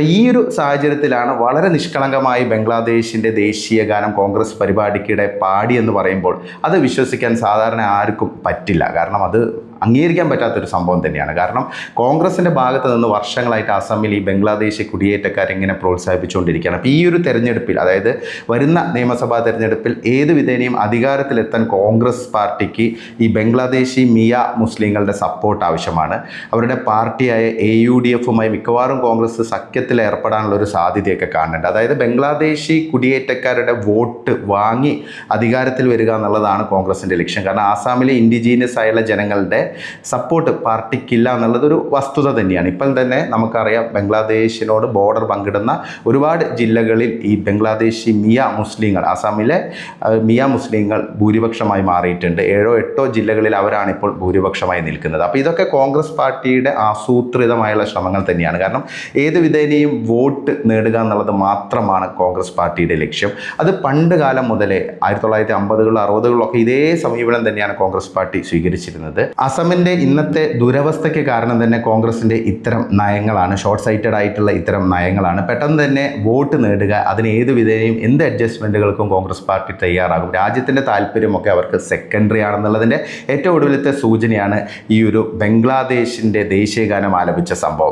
അപ്പോൾ ഈ ഒരു സാഹചര്യത്തിലാണ് വളരെ നിഷ്കളങ്കമായി ബംഗ്ലാദേശിന്റെ ദേശീയ ഗാനം കോൺഗ്രസ് പരിപാടിക്കിടെ പാടി എന്ന് പറയുമ്പോൾ അത് വിശ്വസിക്കാൻ സാധാരണ ആർക്കും പറ്റില്ല. കാരണം അത് അംഗീകരിക്കാൻ പറ്റാത്തൊരു സംഭവം തന്നെയാണ്. കാരണം കോൺഗ്രസിന്റെ ഭാഗത്ത് നിന്ന് വർഷങ്ങളായിട്ട് അസമിൽ ഈ ബംഗ്ലാദേശി കുടിയേറ്റക്കാരെ ഇങ്ങനെ പ്രോത്സാഹിപ്പിച്ചുകൊണ്ടിരിക്കുകയാണ്. അപ്പോൾ ഈ ഒരു തെരഞ്ഞെടുപ്പിൽ അതായത് വരുന്ന നിയമസഭാ തെരഞ്ഞെടുപ്പിൽ ഏത് വിധേനയും അധികാരത്തിലെത്താൻ കോൺഗ്രസ് പാർട്ടിക്ക് ഈ ബംഗ്ലാദേശി മിയ മുസ്ലിങ്ങളുടെ സപ്പോർട്ട് ആവശ്യമാണ്. അവരുടെ പാർട്ടിയായ എ യു ഡി എഫുമായി മിക്കവാറും കോൺഗ്രസ് സഖ്യത്തിൽ ഏർപ്പെടാനുള്ള ഒരു സാധ്യതയൊക്കെ കാണുന്നുണ്ട്. അതായത് ബംഗ്ലാദേശി കുടിയേറ്റക്കാരുടെ വോട്ട് വാങ്ങി അധികാരത്തിൽ വരിക എന്നുള്ളതാണ് കോൺഗ്രസിന്റെ ലക്ഷ്യം. കാരണം ആസാമിലെ ഇൻഡിജീനിയസ് ആയുള്ള ജനങ്ങളുടെ സപ്പോർട്ട് പാർട്ടിക്കില്ല എന്നുള്ളതൊരു വസ്തുത തന്നെയാണ്. ഇപ്പം തന്നെ നമുക്കറിയാം ബംഗ്ലാദേശിനോട് ബോർഡർ പങ്കിടുന്ന ഒരുപാട് ജില്ലകളിൽ ഈ ബംഗ്ലാദേശി മിയ മുസ്ലിങ്ങൾ ആസാമിലെ മിയ മുസ്ലിങ്ങൾ ഭൂരിപക്ഷമായി മാറിയിട്ടുണ്ട്. ഏഴോ എട്ടോ ജില്ലകളിൽ അവരാണ് ഇപ്പോൾ ഭൂരിപക്ഷമായി നിൽക്കുന്നത്. അപ്പോൾ ഇതൊക്കെ കോൺഗ്രസ് പാർട്ടിയുടെ ആസൂത്രിതമായുള്ള ശ്രമങ്ങൾ തന്നെയാണ്. കാരണം ഏത് വിധേനയും വോട്ട് നേടുക എന്നുള്ളത് മാത്രമാണ് കോൺഗ്രസ് പാർട്ടിയുടെ ലക്ഷ്യം. അത് പണ്ട് കാലം മുതലേ ആയിരത്തി തൊള്ളായിരത്തി അമ്പതുകളിലും അറുപതുകളിലൊക്കെ ഇതേ സമീപനം തന്നെയാണ് കോൺഗ്രസ് പാർട്ടി സ്വീകരിച്ചിരുന്നത്. അസമിന്റെ ഇന്നത്തെ ദുരവസ്ഥയ്ക്ക് കാരണം തന്നെ കോൺഗ്രസിന്റെ ഇത്തരം നയങ്ങളാണ് ഷോർട്ട് സൈറ്റഡ് ആയിട്ടുള്ള ഇത്തരം നയങ്ങളാണ്. പെട്ടെന്ന് തന്നെ വോട്ട് നേടുക അതിന് ഏത് വിധേയും എന്ത് അഡ്ജസ്റ്റ്മെന്റുകൾക്കും കോൺഗ്രസ് പാർട്ടി തയ്യാറാകും. രാജ്യത്തിന്റെ താല്പര്യമൊക്കെ അവർക്ക് സെക്കൻഡറി ആണെന്നുള്ളതിന്റെ ഏറ്റവും ഒടുവിലത്തെ സൂചനയാണ് ഈ ഒരു ബംഗ്ലാദേശിന്റെ ദേശീയഗാനം ആലപിച്ച സംഭവം.